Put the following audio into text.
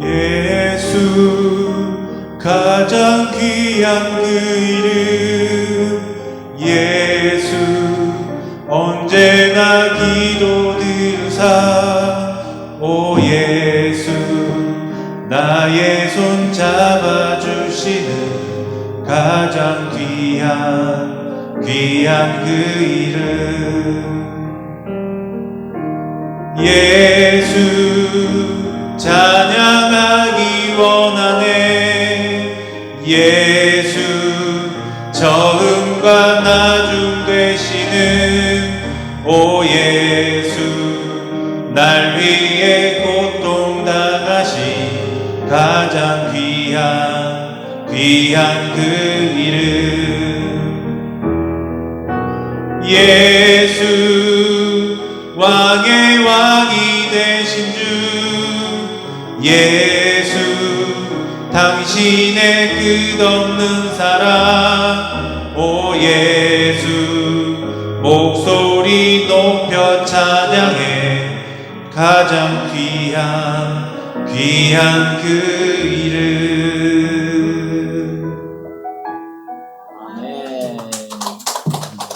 예수 가장 귀한 그 이름 예수 언제나 기도 들으사 오 예수 나의 손 잡아주시는 가장 귀한 귀한 그 이름. 예수 예수 처음과 나중 되시는 오 예수 날 위해 고통 당하신 가장 귀한 귀한 그 이름. 예수 왕의 왕이 되신 주 예수 당신의 끝없는 사랑. 오 예수 목소리 높여 찬양해. 가장 귀한 귀한 그 이름